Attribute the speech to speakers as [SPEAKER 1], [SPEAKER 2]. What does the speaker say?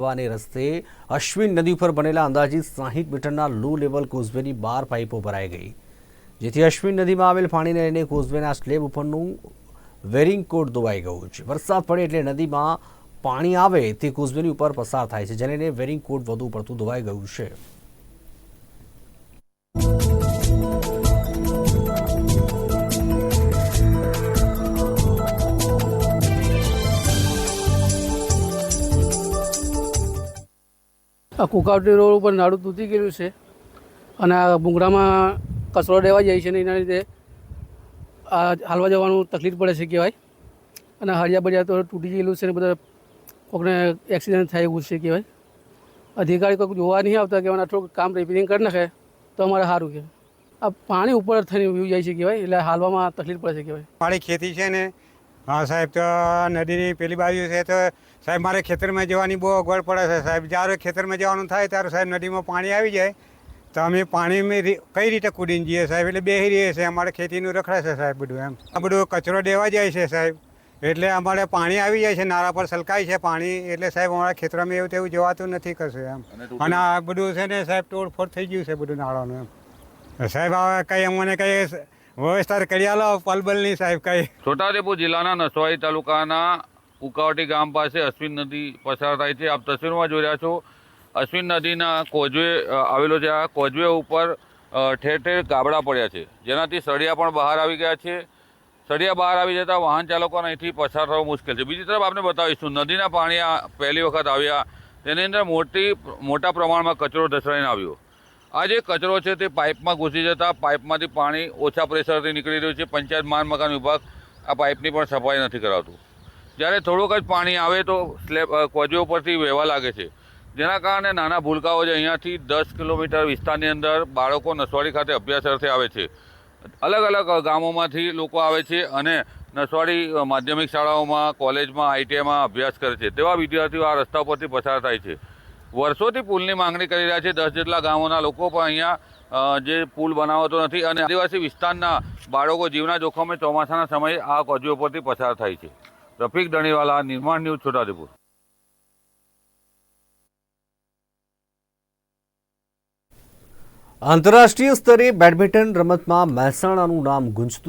[SPEAKER 1] જવાને રસ્તે અશ્વિન નદી ઉપર બનેલા અંદાજિત સાહીઠ મીટરના લો લેવલ કોઝવેની બાર પાઇપો ભરાઈ ગઈ. જેથી અશ્વિન નદીમાં આવેલ પાણીને લઈને કોઝવેના સ્લેબ ઉપરનું વેરિંગ કોટ ધોવાઈ ગયું છે. વરસાદ પડે એટલે નદીમાં પાણી આવે તે કોઝવેની ઉપર પસાર થાય છે, જેને વેરિંગ કોટ વધુ પડતું ધોવાઈ ગયું છે.
[SPEAKER 2] આ કુકાવટી રોડ ઉપર નાડું તૂટી ગયેલું છે અને આ ભૂંગળામાં કચરો રહેવા જાય છે ને એના લીધે આ હાલવા જવાનું તકલીફ પડે છે કહેવાય. અને હરિયા બળિયા તો તૂટી ગયેલું છે ને બધા કોકને એક્સિડન્ટ થાય એવું છે કહેવાય. અધિકારી કોઈ જોવા નહીં આવતા કહેવાય થોડુંક કામ રિપેરિંગ કરી નાખે તો અમારે સારું કે આ પાણી ઉપર થઈને વ્યૂ જાય છે કહેવાય, એટલે હાલવામાં તકલીફ પડે છે કહેવાય.
[SPEAKER 3] પાણી ખેતી છે ને હા સાહેબ તો નદીની પેલી બાજુ છે તો સાહેબ મારે ખેતરમાં જવાની બહુ અગવડ પડે છે સાહેબ. જ્યારે ખેતરમાં જવાનું થાય ત્યારે સાહેબ નદીમાં પાણી આવી જાય. તો અમે પાણીમાં કઈ રીતે કૂદીને જઈએ સાહેબ? એટલે બેહી રહીએ છીએ. અમારે ખેતીનું રખડે છે સાહેબ બધું એમ. આ બધું કચરો દેવા જાય છે સાહેબ. એટલે અમારે પાણી આવી જાય છે. નાળા પર સલકાય છે પાણી. એટલે સાહેબ અમારા ખેતરમાં એવું તેવું જવાતું નથી કશું એમ. અને આ બધું છે ને સાહેબ તોડફોડ થઈ ગયું છે બધું નાળાનું એમ. સાહેબ હવે કંઈ અમને કંઈ વ્યવસ્થા કરી આલો પલબલની સાહેબ કઈ.
[SPEAKER 4] છોટાઉદેપુર જિલ્લાના નસવાડી તાલુકાના ઉકાવટી ગામ પાસે અશ્વિન નદી પસાર થાય છે. આપ તસવીરમાં જોઈ રહ્યા છો. અશ્વિન નદીના કોજવે આવેલો છે. આ કોજવે ઉપર ઠેર ઠેર ગાબડા પડ્યા છે. જેનાથી સળિયા પણ બહાર આવી ગયા છે. સળિયા બહાર આવી જતાં વાહન ચાલકોને અહીંથી પસાર થવું મુશ્કેલ છે. બીજી તરફ આપણે બતાવીશું, નદીના પાણી પહેલી વખત આવ્યા. તેની અંદર મોટી, મોટા પ્રમાણમાં કચરો ધસરાઈને આવ્યો. આ જે કચરો છે તે પાઇપમાં ઘૂસી જતા પાઇપમાંથી પાણી ઓછા પ્રેશરથી નીકળી રહ્યું છે. પંચાયત માન મકાન વિભાગ આ પાઇપની પણ સફાઈ નથી કરાવતું. જ્યારે થોડુંક જ પાણી આવે તો સ્લેબ કોજો ઉપરથી વહેવા લાગે છે. જેના કારણે નાના ભૂલકાઓ જે અહીંયાથી દસ કિલોમીટર વિસ્તારની અંદર બાળકો નસવાડી ખાતે અભ્યાસ અર્થે આવે છે. અલગ અલગ ગામોમાંથી લોકો આવે છે અને નસવાડી માધ્યમિક શાળાઓમાં, કોલેજમાં, આઈટીઆઈમાં અભ્યાસ કરે છે. તેવા વિદ્યાર્થીઓ આ રસ્તા પરથી પસાર થાય છે. વર્ષોથી પુલની માંગણી કરી રહ્યા છે. દસ જેટલા ગામોના લોકો પણ અહીંયા જે પુલ બનાવતો નથી અને આદિવાસી વિસ્તારના બાળકો જીવના જોખમે ચોમાસાના સમયે આ કોજીઓ પરથી પસાર થાય છે. રફીક દણીવાલા નિર્માણ ન્યૂઝ, છોટાઉદેપુર.
[SPEAKER 1] આંતરરાષ્ટ્રીય સ્તરે બેડમિન્ટન રમતમાં મહેસાણાનું નામ ગુંજતું